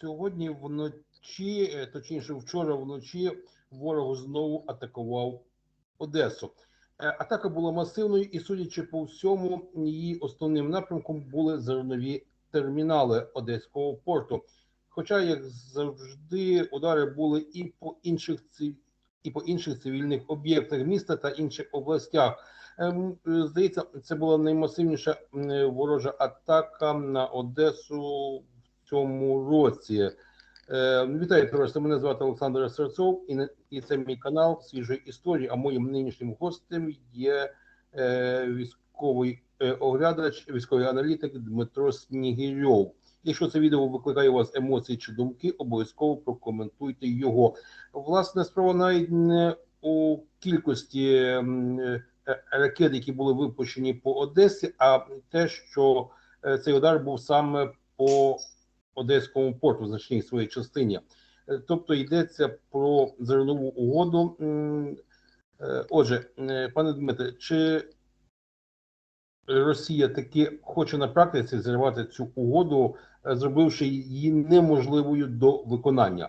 Сьогодні вночі, е, точніше, вчора вночі, ворог знову атакував Одесу. Е, Атака була масивною, і судячи по всьому, її основним напрямком були зернові термінали Одеського порту. Хоча, як завжди, удари були і по інших і по інших цивільних об'єктах міста та інших областях. Ем, е, Здається, це була наймасивніша ворожа атака на Одесу цьому році. Е, Вітаю, товариство. Мене звати Олександр Серцов, і, і це мій канал свіжої історії. А моїм нинішнім гостем є е, військовий е, оглядач, військовий аналітик Дмитро Снігирьов. Якщо це відео викликає у вас емоції чи думки, обов'язково прокоментуйте його. Власне, справа навіть не у кількості е, ракет, які були випущені по Одесі, а те, що е, цей удар був саме по Одеському порту значній своїй частині. Е, Тобто йдеться про зернову угоду. Е, Отже, е, пане Дмитре, чи Росія таки хоче на практиці зірвати цю угоду, зробивши її неможливою до виконання?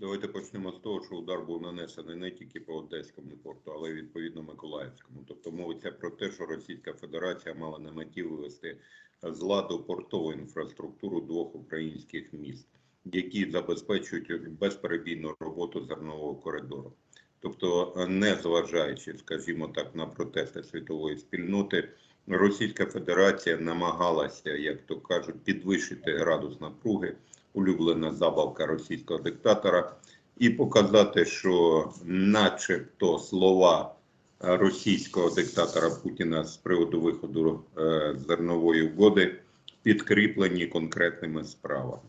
Давайте почнемо з того, що удар був нанесений не тільки по Одеському порту, але й відповідно Миколаївському. Тобто мовиться про те, що Російська Федерація мала на меті вивести з ладу портову інфраструктуру двох українських міст, які забезпечують безперебійну роботу зернового коридору. Тобто, не зважаючи, скажімо так, на протести світової спільноти, Російська Федерація намагалася, як то кажуть, підвищити градус напруги, улюблена забавка російського диктатора, і показати, що, начебто, слова російського диктатора Путіна з приводу виходу е, зернової угоди підкріплені конкретними справами.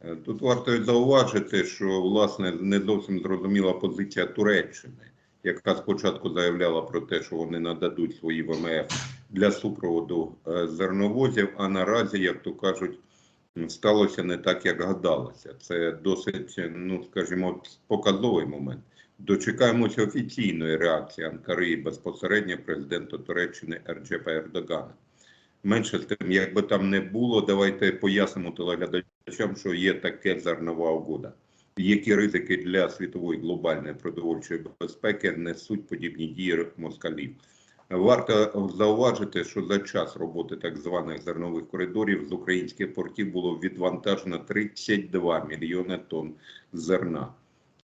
Е, Тут варто зауважити, що власне не зовсім зрозуміла позиція Туреччини, яка спочатку заявляла про те, що вони нададуть свої ВМФ для супроводу е, зерновозів, а наразі, як то кажуть, сталося не так, як гадалося. Це досить, ну скажімо, показовий момент. Дочекаємося офіційної реакції Анкари і безпосередньо президента Туреччини Ерджепа Ердогана. Менше з тим, як би там не було, давайте пояснимо телеглядачам, що є таке зернова угода. Які ризики для світової глобальної продовольчої безпеки несуть подібні дії москалів? Варто зауважити, що за час роботи так званих зернових коридорів з українських портів було відвантажено 32 мільйони тонн зерна.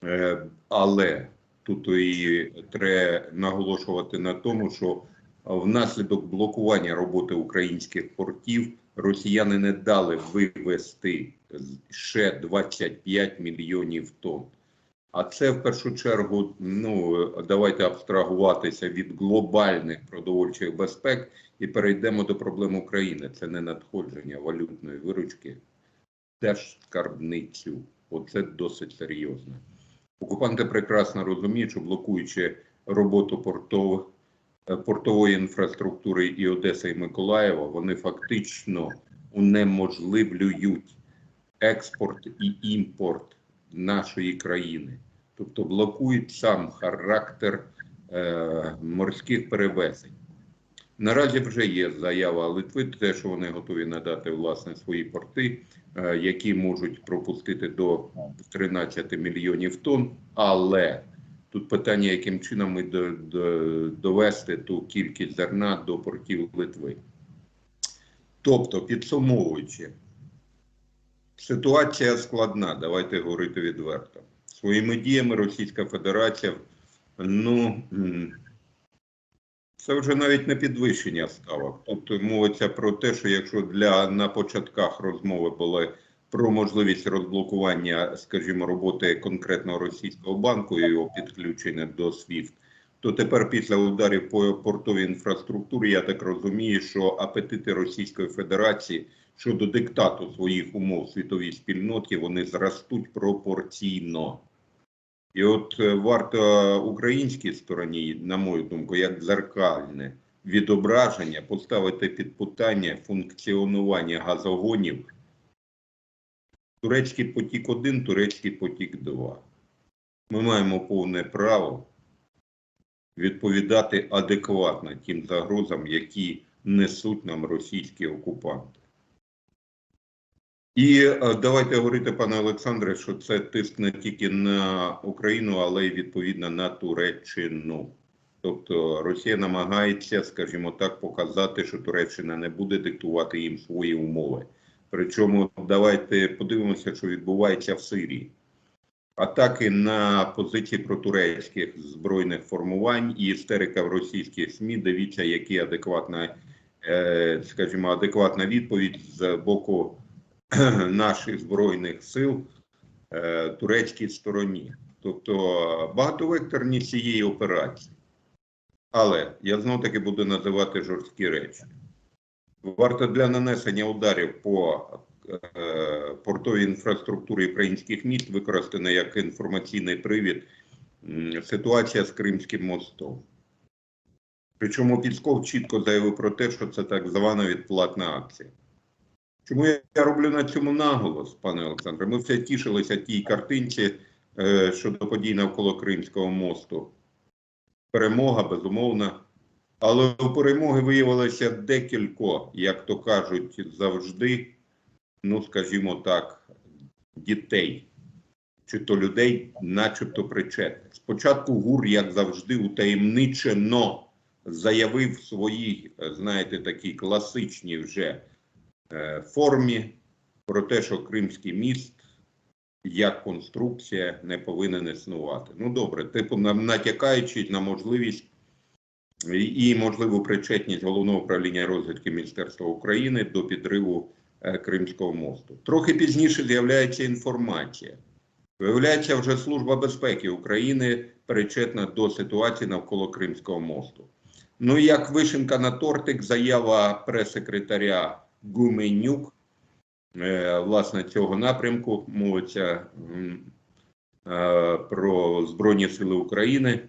Е, Але тут і треба наголошувати на тому, що внаслідок блокування роботи українських портів росіяни не дали вивести ще 25 мільйонів тонн. А це в першу чергу, ну давайте абстрагуватися від глобальних продовольчих безпек і перейдемо до проблем України. Це не надходження валютної виручки, теж скарбницю. Оце досить серйозно. Окупанти прекрасно розуміють, що блокуючи роботу портових е, портової інфраструктури і Одеси і Миколаєва, вони фактично унеможливлюють експорт і імпорт нашої країни, тобто блокують сам характер е, морських перевезень. Наразі вже є заява Литви, те, що вони готові надати власне свої порти, е, які можуть пропустити до 13 мільйонів тонн, але Тут питання, яким чином ми до, до, довести ту кількість зерна до портів Литви. Тобто, підсумовуючи, ситуація складна, давайте говорити відверто. Своїми діями Російська Федерація, ну, це вже навіть не підвищення ставок. Тобто мовиться про те, що якщо для на початках розмови були про можливість розблокування, скажімо, роботи конкретного російського банку і його підключення до SWIFT, то тепер після ударів по портовій інфраструктурі, я так розумію, що апетити Російської Федерації щодо диктату своїх умов світовій спільноті вони зростуть пропорційно. І от е, варто українській стороні, на мою думку, як дзеркальне відображення поставити під питання функціонування газогонів Турецький потік 1, турецький потік 2. Ми маємо повне право відповідати адекватно тим загрозам, які несуть нам російські окупанти. І е, давайте говорити, пане Олександре, що це тиск не тільки на Україну, але й відповідно на Туреччину. Тобто Росія намагається, скажімо так, показати, що Туреччина не буде диктувати їм свої умови. Причому давайте подивимося, що відбувається в Сирії. Атаки на позиції протурецьких збройних формувань і істерика в російських СМІ. Дивіться, які адекватна, е, скажімо, адекватна відповідь з боку наших збройних сил е, турецькій стороні. Тобто багатовекторність цієї операції. Але я знов таки буду називати жорсткі речі. Варто для нанесення ударів по е, портовій інфраструктурі українських міст використана як інформаційний привід ситуація з Кримським мостом. Причому Пісков чітко заявив про те, що це так звана відплатна акція. Чому я я роблю на цьому наголос, пане Олександре? Ми все тішилися тій картинці е, щодо подій навколо Кримського мосту. Перемога, безумовно. Але у перемоги виявилося декілько, як то кажуть, завжди, ну скажімо так, дітей, чи то людей, начебто причетних. Спочатку ГУР, як завжди, утаємничено заявив в своїй, знаєте, такій класичній вже е, формі про те, що Кримський міст як конструкція не повинен існувати. Ну добре, типу натякаючи на можливість і можливу причетність головного управління розвідки Міністерства України до підриву Кримського мосту. Трохи пізніше з'являється інформація. Виявляється, вже Служба безпеки України причетна до ситуації навколо Кримського мосту. Ну і як вишенка на тортик, заява прес-секретаря Гуменюк, е, власне, цього напрямку мовиться е, про Збройні Сили України.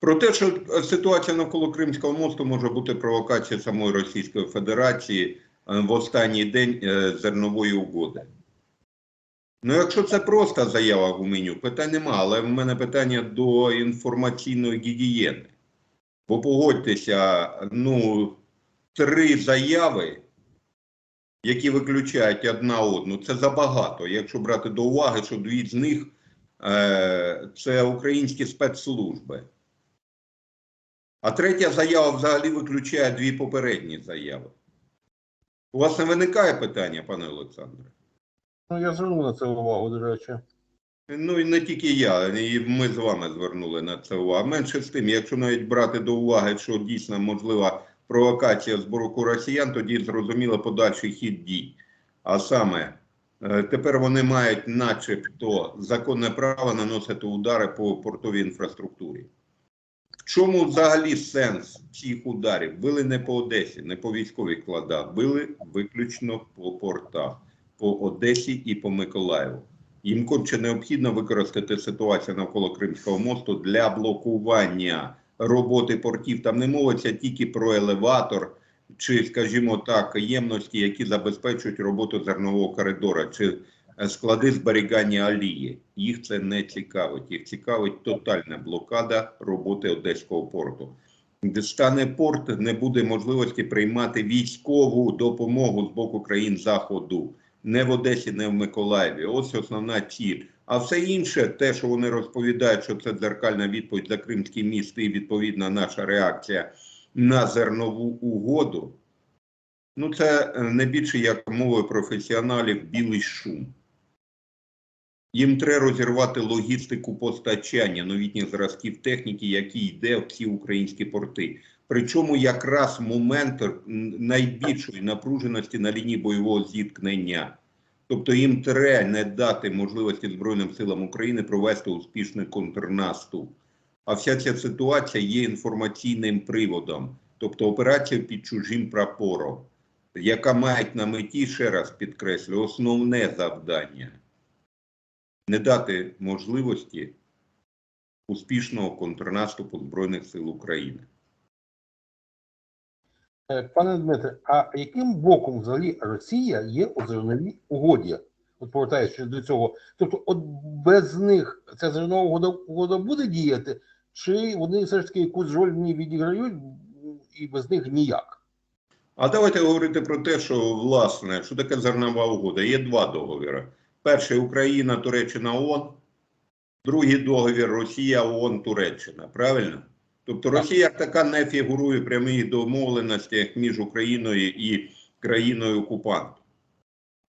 Про те, що ситуація навколо Кримського мосту може бути провокацією самої Російської Федерації е, в останній день е, зернової угоди. Ну, якщо це просто заява Гуменю, питань нема, але в мене питання до інформаційної гігієни. Бо погодьтеся, ну, три заяви, які виключають одна одну, це забагато. Якщо брати до уваги, що дві з них е, це українські спецслужби. А третя заява взагалі виключає дві попередні заяви. У вас не виникає питання, пане Олександре? Ну, я звернув на це увагу, до речі. Ну і не тільки я, і ми з вами звернули на це увагу. Менше з тим, якщо навіть брати до уваги, що дійсно можлива провокація з боку росіян, тоді зрозуміло подальший хід дій. А саме е, тепер вони мають, начебто, законне право наносити удари по портовій інфраструктурі. Чому взагалі сенс цих ударів? Били не по Одесі, не по військових складах, били виключно по портах, по Одесі і по Миколаєву. Їм конче необхідно використати ситуацію навколо Кримського мосту для блокування роботи портів. Там не мовиться тільки про елеватор чи, скажімо так, ємності, які забезпечують роботу зернового коридора, чи склади зберігання алії. Їх це не цікавить. Їх цікавить тотальна блокада роботи Одеського порту. Де стане порт, не буде можливості приймати військову допомогу з боку країн Заходу. Не в Одесі, не в Миколаєві. Ось основна ціль. А все інше, те, що вони розповідають, що це дзеркальна відповідь за Кримський міст і відповідна наша реакція на зернову угоду. Ну, це е, не більше як мовою професіоналів білий шум. Їм треба розірвати логістику постачання новітніх зразків техніки, які йде в ці українські порти. Причому якраз момент найбільшої напруженості на лінії бойового зіткнення. Тобто їм треба не дати можливості Збройним силам України провести успішний контрнаступ. А вся ця ситуація є інформаційним приводом, тобто операція під чужим прапором, яка має на меті, ще раз підкреслю, основне завдання не дати можливості успішного контрнаступу Збройних сил України. Е, Пане Дмитре, а яким боком взагалі Росія є у зерновій угоді? От повертаючись до цього. Тобто, от без них ця зернова угода, угода буде діяти, чи вони все ж таки якусь роль в відіграють і без них ніяк? А давайте говорити про те, що власне, що таке зернова угода. Є два договіри. Перший Україна, Туреччина, ООН. Другий договір Росія, ООН, Туреччина. Правильно? Тобто Росія як така не фігурує в прямих домовленостях між Україною і країною окупантом.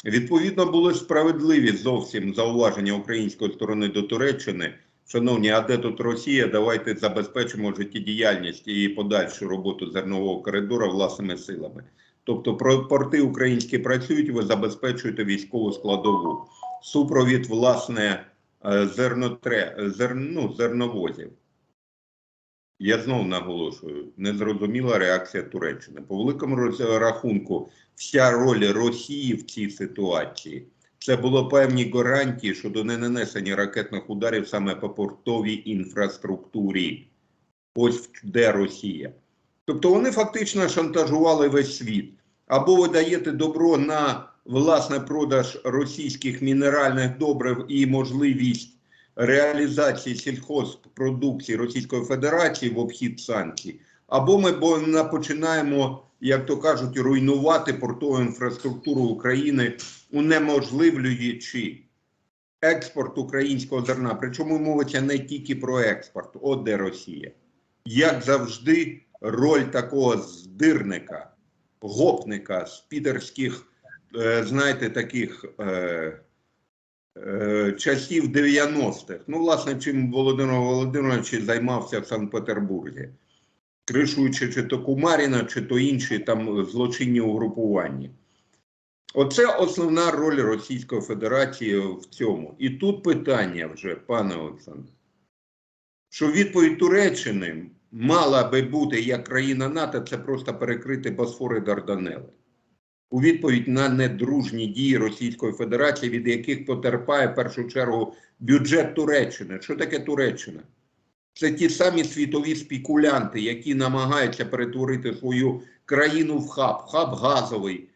Відповідно, були справедливі зовсім зауваження української сторони до Туреччини. Шановні, а де тут Росія? Давайте забезпечимо життєдіяльність і подальшу роботу зернового коридору власними силами. Тобто, порти українські працюють, ви забезпечуєте військову складову, супровід, власне, е, зернотре, зер, ну, зерновозів. Я знов наголошую, незрозуміла реакція Туреччини. По великому рахунку, вся роль Росії в цій ситуації це було певні гарантії щодо ненанесення ракетних ударів саме по портовій інфраструктурі. Ось де Росія. Тобто вони фактично шантажували весь світ. Або ви даєте добро на власне продаж російських мінеральних добрив і можливість реалізації сільхозпродукції Російської Федерації в обхід санкцій, або ми починаємо, як то кажуть, руйнувати портову інфраструктуру України, унеможливлюючи експорт українського зерна. Причому мовиться не тільки про експорт, от де Росія. Як завжди, роль такого здирника, гопника з підерських, знаєте, таких. Е, е, часів 90-х. Ну, власне, чим Володимир Володимирович займався в Санкт-Петербурзі, кришуючи чи то Кумаріна, чи то інші там злочинні угрупування. Оце основна роль Російської Федерації в цьому. І тут питання вже, пане Олександре, що відповідь Туреччини мала би бути як країна НАТО, це просто перекрити Босфор і Дарданели у відповідь на недружні дії Російської Федерації, від яких потерпає в першу чергу бюджет Туреччини. Що таке Туреччина? Це ті самі світові спекулянти, які намагаються перетворити свою країну в хаб, хаб газовий,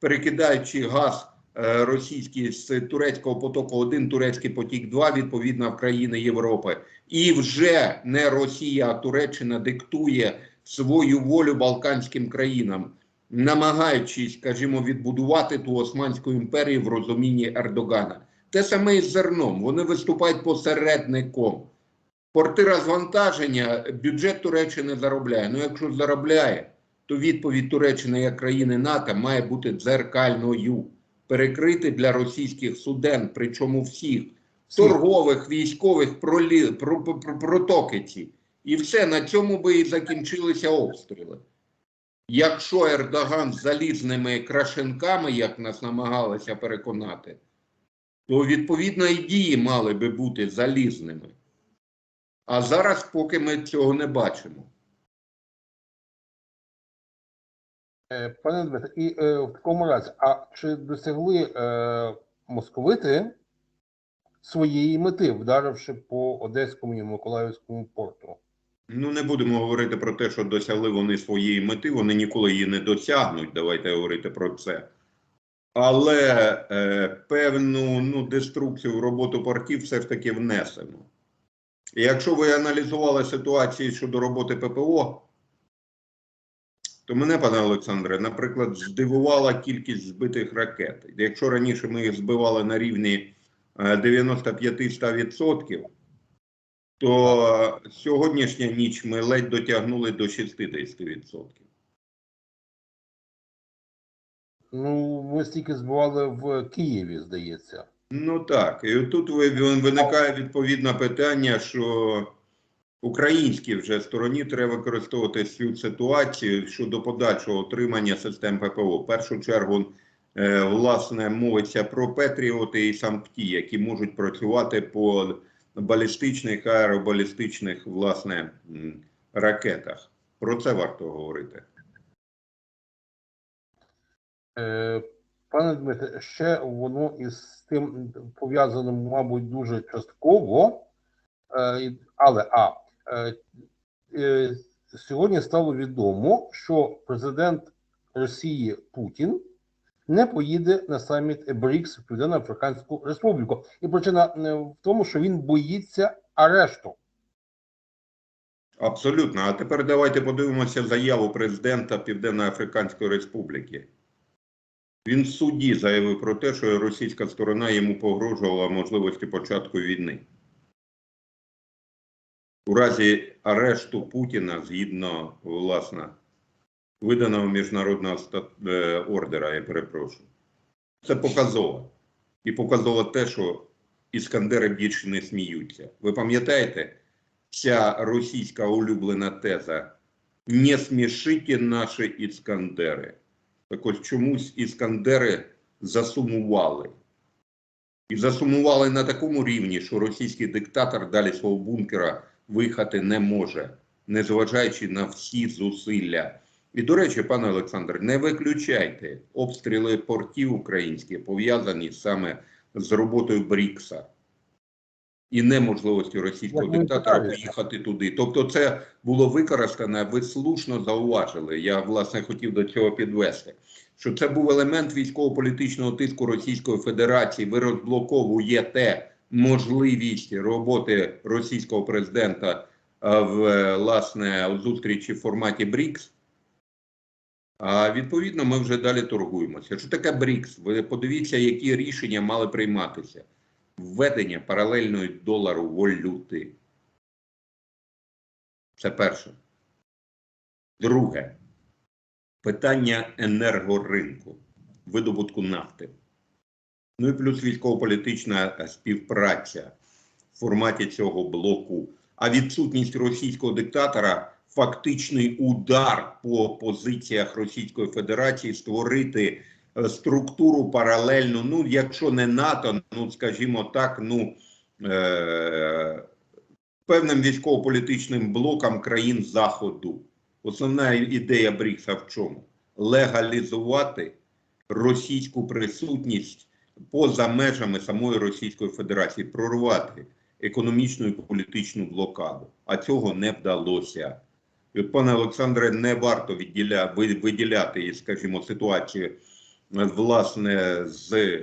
перекидаючи газ е, російський з турецького потоку 1, турецький потік 2, відповідно в країни Європи. І вже не Росія, а Туреччина диктує свою волю Балканським країнам намагаючись, скажімо, відбудувати ту Османську імперію в розумінні Ердогана. Те саме і з зерном. Вони виступають посередником. Порти розвантаження бюджет Туреччини заробляє. Ну, якщо заробляє, то відповідь Туреччини як країни НАТО має бути дзеркальною, перекрити для російських суден, причому всіх торгових, військових пролі... про... про... протоки ці. І все на цьому би і закінчилися обстріли. Якщо Ердоган з залізними крашенками, як нас намагалися переконати, то відповідно і дії мали би бути залізними. А зараз поки ми цього не бачимо. Е, Пане Дмитре, і е, в такому разі, а чи досягли е, московити своєї мети, вдаривши по Одеському і Миколаївському порту? Ну, не будемо говорити про те, що досягли вони своєї мети, вони ніколи її не досягнуть. Давайте говорити про це. Але е, певну ну, деструкцію в роботу портів все ж таки внесено. І якщо ви аналізували ситуацію щодо роботи ППО, то мене, пане Олександре, наприклад, здивувала кількість збитих ракет. Якщо раніше ми їх збивали на рівні е, 95-100%, то сьогоднішня ніч ми ледь дотягнули до 60%. Ну, ми стільки збивали в Києві, здається. Ну так, і тут ви- виникає відповідне питання, що українській вже стороні треба використовувати цю ситуацію щодо подальшого отримання систем ППО. В першу чергу, е, власне, мовиться про Петріоти і сампті, які можуть працювати по балістичних аеробалістичних власне ракетах. Про це варто говорити. Е, Пане Дмитре, ще воно із тим пов'язано, мабуть, дуже частково. Е, Але а е, сьогодні стало відомо, що президент Росії Путін не поїде на саміт БРІКС в Південно-Африканську Республіку. І причина е, в тому, що він боїться арешту. Абсолютно. А тепер давайте подивимося заяву президента Південно-Африканської Республіки. Він в суді заявив про те, що російська сторона йому погрожувала можливості початку війни. У разі арешту Путіна, згідно власне, виданого міжнародного е, ордера, я перепрошую. Це показово. І показово те, що іскандери більше не сміються. Ви пам'ятаєте, ця російська улюблена теза не смішите наші іскандери. Так ось чомусь іскандери засумували. І засумували на такому рівні, що російський диктатор далі свого бункера виїхати не може, незважаючи на всі зусилля. І, до речі, пане Олександр, не виключайте обстріли портів українських пов'язані саме з роботою Брікса і неможливістю російського диктатора поїхати туди. Тобто, це було використано, ви слушно зауважили. Я власне хотів до цього підвести. Що це був елемент військово-політичного тиску Російської Федерації. Ви розблоковуєте можливість роботи російського президента е, в е, власне зустрічі в форматі БРІКС. А відповідно, ми вже далі торгуємося. Що таке БРІКС? Ви подивіться, які рішення мали прийматися. Введення паралельної долару валюти. Це перше. Друге. Питання енергоринку, видобутку нафти. Ну і плюс військово-політична співпраця в форматі цього блоку. А відсутність російського диктатора фактичний удар по позиціях Російської Федерації створити е, структуру паралельну. Ну, якщо не НАТО, ну скажімо так, ну е- певним військово-політичним блокам країн Заходу. Основна ідея Брікса в чому? Легалізувати російську присутність поза межами самої Російської Федерації, прорвати економічну і політичну блокаду. А цього не вдалося. І от, пане Олександре, не варто виділяти, скажімо, ситуацію власне з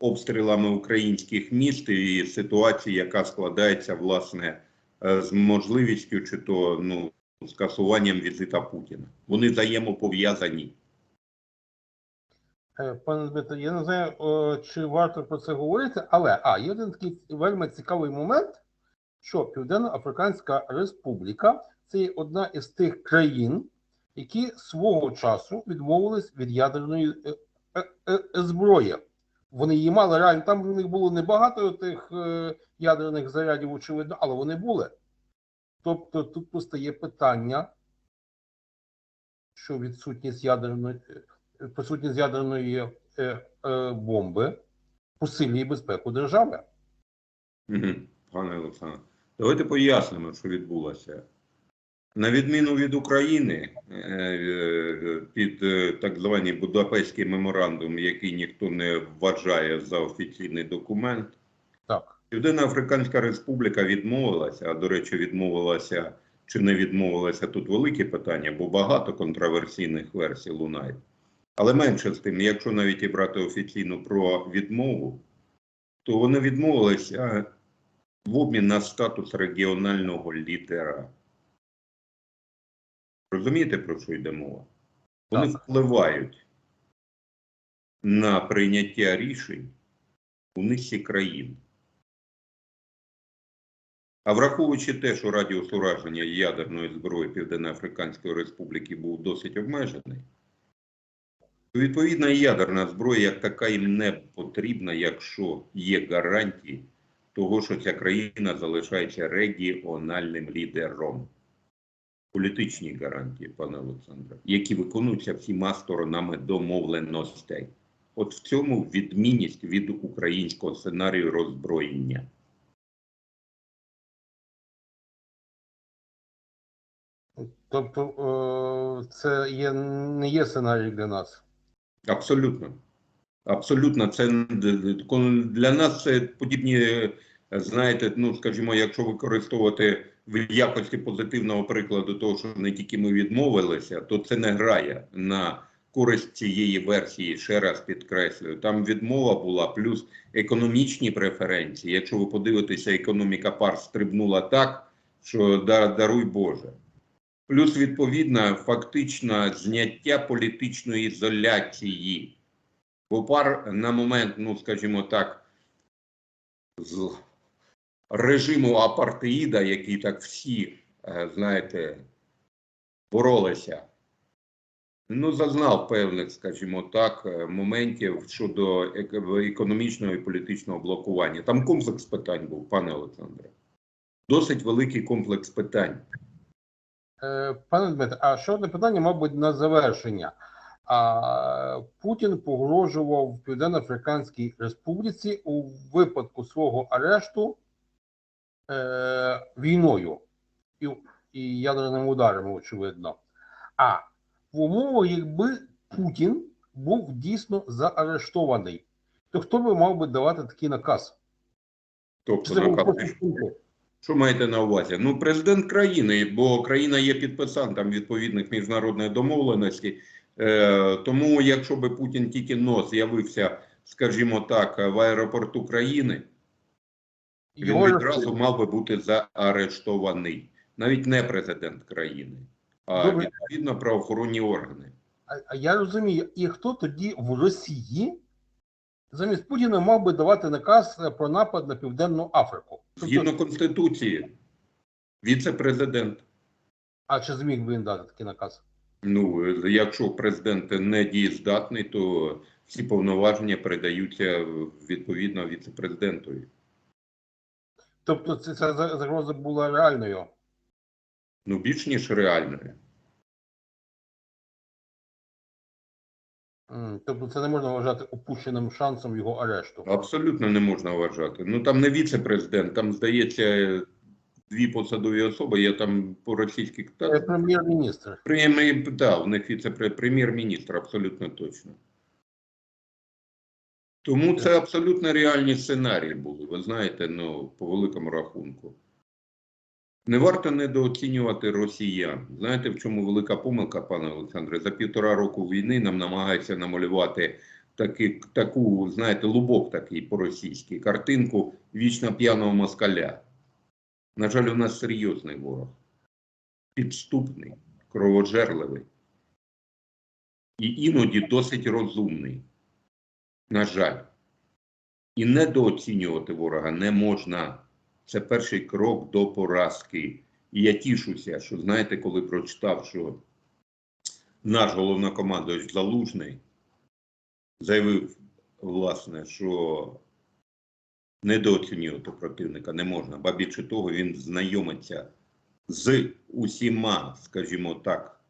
обстрілами українських міст і ситуації, яка складається власне е, з можливістю чи то ну скасуванням візита Путіна. Вони взаємопов'язані. Е, Пане Дмитро, я не знаю, е, чи варто про це говорити, але а, є один такий вельми цікавий момент, що Південно-Африканська Республіка це є одна із тих країн, які свого часу відмовились від ядерної е, е, е, зброї. Вони її мали реально, там в них було небагато тих ядерних зарядів, очевидно, але вони були. Тобто тут постає питання, що відсутність ядерної присутність ядерної бомби посилює безпеку держави. Пане Олександре, давайте пояснимо, що відбулося. На відміну від України, е, е, під е, так званий Будапештський меморандум, який ніхто не вважає за офіційний документ, Так. Південно-Африканська Республіка відмовилася, а до речі, відмовилася чи не відмовилася тут велике питання, бо багато контроверсійних версій лунають. Але менше з тим, якщо навіть і брати офіційно про відмову, то вони відмовилися в обмін на статус регіонального лідера. Розумієте, про що йде мова? Вони Так. впливають на прийняття рішень у низці країн. А враховуючи те, що радіус ураження ядерної зброї Південно-Африканської Республіки був досить обмежений, то відповідно і ядерна зброя як така їм не потрібна, якщо є гарантії того, що ця країна залишається регіональним лідером. Політичні гарантії, пане Олександре, які виконуються всіма сторонами домовленостей. От в цьому відмінність від українського сценарію роззброєння. Тобто е, це є, не є сценарій для нас. Абсолютно. Абсолютно, це для нас це подібні, знаєте, ну скажімо, якщо використовувати в якості позитивного прикладу того, що не тільки ми відмовилися, то це не грає на користь цієї версії. Ще раз підкреслюю, там відмова була, плюс економічні преференції. Якщо ви подивитеся, економіка пар стрибнула так, що да- даруй Боже. Плюс, відповідно, фактично зняття політичної ізоляції. Бо пар на момент, ну скажімо так, режиму апартеїда, який так всі, е, знаєте, боролися, ну, зазнав певних, скажімо так, е, моментів щодо економічного і політичного блокування. Там комплекс питань був, пане Олександре. Досить великий комплекс питань. Е, Пане Дмитре, а ще одне питання, мабуть, на завершення. А, Путін погрожував Південно-Африканській Республіці у випадку свого арешту е, війною і, і ядерними ударами, очевидно. А в умовах, якби Путін був дійсно заарештований, то хто би мав би давати такий наказ? Тобто, це наказ- що маєте на увазі? Ну, президент країни, бо країна є підписантом відповідних міжнародних домовленостей. Е, тому, якщо би Путін тільки но з'явився, скажімо так, в аеропорту країни, він відразу мав би бути заарештований. Навіть не президент країни, а Добре. відповідно правоохоронні органи. А, а я розумію, і хто тоді в Росії замість Путіна мав би давати наказ про напад на Південну Африку? Тобто, Згідно Конституції, віце-президент. а чи зміг би він дати такий наказ? Ну, якщо президент не дієздатний, то всі повноваження передаються відповідно віце-президентові. Тобто ця за- загроза була реальною. Ну, більш ніж реальною. Тобто це не можна вважати упущеним шансом його арешту. Абсолютно не можна вважати. Ну там не віце-президент, там здається дві посадові особи. Я там по російських так, прем'єр-міністр. прем'єр, да, у них віце-прем'єр-міністр, абсолютно точно. Тому це абсолютно реальні сценарії були. Ви знаєте, ну по великому рахунку. Не варто недооцінювати росіян. Знаєте, в чому велика помилка, пане Олександре? За півтора року війни нам намагаються намалювати таки, таку, знаєте, лубок такий по-російськи, картинку вічно п'яного москаля. На жаль, у нас серйозний ворог. Підступний, кровожерливий. І іноді досить розумний. На жаль. І недооцінювати ворога не можна. Це перший крок до поразки. І я тішуся, що знаєте, коли прочитав, що наш головнокомандувач Залужний заявив, власне, що недооцінювати противника не можна, ба більше того, він знайомиться з усіма, скажімо так,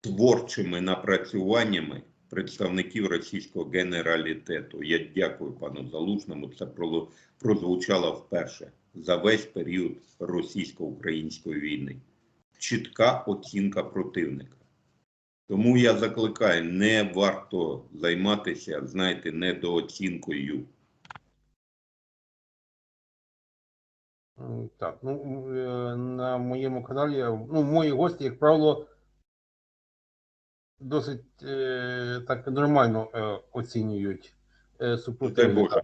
творчими напрацюваннями представників російського генералітету. Я дякую пану Залужному. Це прозвучало вперше за весь період російсько-української війни. Чітка оцінка противника. Тому я закликаю, не варто займатися, знаєте, недооцінкою. Так, ну е, на моєму каналі, ну, мої гості, як правило, досить е, так нормально е, оцінюють е, Дай. Боже.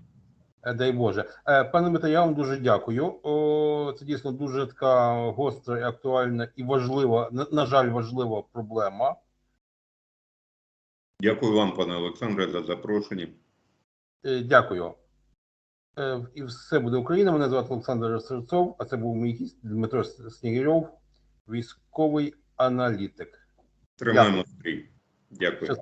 Е, Дай Боже. Е, Пане Дмитре, я вам дуже дякую. О, Це дійсно дуже така гостра, і актуальна і важлива, на, на жаль, важлива проблема. Дякую вам, пане Олександре, за запрошення. Е, Дякую. Е, І все буде Україна. Мене звати Олександр Серцов, а це був мій гість Дмитро Снігирьов, військовий аналітик. Тримаємо стрій. Дякую.